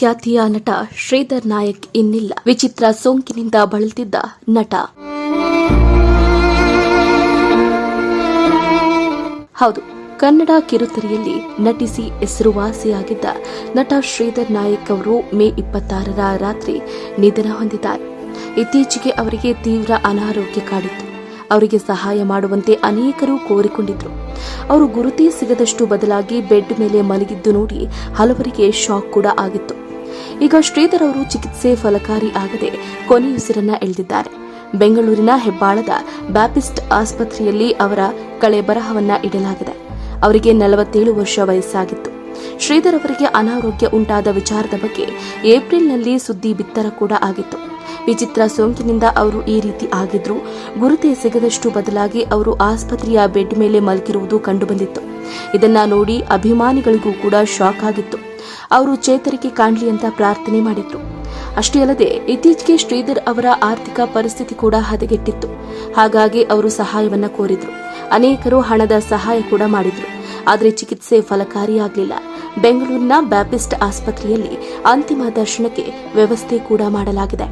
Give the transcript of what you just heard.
ಖ್ಯಾತಿಯ ನಟ ಶ್ರೀಧರ್ ನಾಯಕ್ ಇನ್ನಿಲ್ಲ. ವಿಚಿತ್ರ ಸೋಂಕಿನಿಂದ ಬಳಲ್ತಿದ್ದ ನಟ. ಹೌದು, ಕನ್ನಡ ಕಿರುತೆರೆಯಲ್ಲಿ ನಟಿಸಿ ಹೆಸರುವಾಸಿಯಾಗಿದ್ದ ನಟ ಶ್ರೀಧರ್ ನಾಯಕ್ ಅವರು ಮೇ ಇಪ್ಪತ್ತಾರರ ರಾತ್ರಿ ನಿಧನ ಹೊಂದಿದ್ದಾರೆ. ಇತ್ತೀಚೆಗೆ ಅವರಿಗೆ ತೀವ್ರ ಅನಾರೋಗ್ಯ ಕಾಡಿತ್ತು. ಅವರಿಗೆ ಸಹಾಯ ಮಾಡುವಂತೆ ಅನೇಕರು ಕೋರಿಕೊಂಡಿದ್ರು. ಅವರು ಗುರುತೇ ಸಿಗದಷ್ಟು ಬದಲಾಗಿ ಬೆಡ್ ಮೇಲೆ ಮಲಗಿದ್ದು ನೋಡಿ ಹಲವರಿಗೆ ಶಾಕ್ ಕೂಡ ಆಗಿತ್ತು. ಈಗ ಶ್ರೀಧರ್ ಅವರು ಚಿಕಿತ್ಸೆ ಫಲಕಾರಿ ಆಗದೆ ಕೊನೆಯುಸಿರನ್ನ ಎಳೆದಿದ್ದಾರೆ. ಬೆಂಗಳೂರಿನ ಹೆಬ್ಬಾಳದ ಬ್ಯಾಪಿಸ್ಟ್ ಆಸ್ಪತ್ರೆಯಲ್ಲಿ ಅವರ ಕಳೆ ಬರಹವನ್ನ ಇಡಲಾಗಿದೆ. ಅವರಿಗೆ ನಲವತ್ತೇಳು ವರ್ಷ ವಯಸ್ಸಾಗಿತ್ತು. ಶ್ರೀಧರ್ ಅವರಿಗೆ ಅನಾರೋಗ್ಯ ಉಂಟಾದ ವಿಚಾರದ ಬಗ್ಗೆ ಏಪ್ರಿಲ್ನಲ್ಲಿ ಸುದ್ದಿ ಬಿತ್ತರ ಕೂಡ ಆಗಿತ್ತು. ವಿಚಿತ್ರ ಸೋಂಕಿನಿಂದ ಅವರು ಈ ರೀತಿ ಆಗಿದ್ರು ಗುರುತೇ ಸಿಗದಷ್ಟು ಬದಲಾಗಿ ಅವರು ಆಸ್ಪತ್ರೆಯ ಬೆಡ್ ಮೇಲೆ ಮಲಗಿರುವುದು ಕಂಡುಬಂದಿತ್ತು. ಇದನ್ನ ನೋಡಿ ಅಭಿಮಾನಿಗಳಿಗೂ ಕೂಡ ಶಾಕ್ ಆಗಿತ್ತು. ಅವರು ಚೇತರಿಕೆ ಕಾಣಲಿ ಅಂತ ಪ್ರಾರ್ಥನೆ ಮಾಡಿದ್ರು. ಅಷ್ಟೇ ಅಲ್ಲದೆ ಇತ್ತೀಚೆಗೆ ಶ್ರೀಧರ್ ಅವರ ಆರ್ಥಿಕ ಪರಿಸ್ಥಿತಿ ಕೂಡ ಹದಗೆಟ್ಟಿತ್ತು. ಹಾಗಾಗಿ ಅವರು ಸಹಾಯವನ್ನ ಕೋರಿದ್ರು. ಅನೇಕರು ಹಣದ ಸಹಾಯ ಕೂಡ ಮಾಡಿದ್ರು. ಆದರೆ ಚಿಕಿತ್ಸೆ ಫಲಕಾರಿಯಾಗಲಿಲ್ಲ. ಬೆಂಗಳೂರಿನ ಬ್ಯಾಪಿಸ್ಟ್ ಆಸ್ಪತ್ರೆಯಲ್ಲಿ ಅಂತಿಮ ದರ್ಶನಕ್ಕೆ ವ್ಯವಸ್ಥೆ ಕೂಡ ಮಾಡಲಾಗಿದೆ.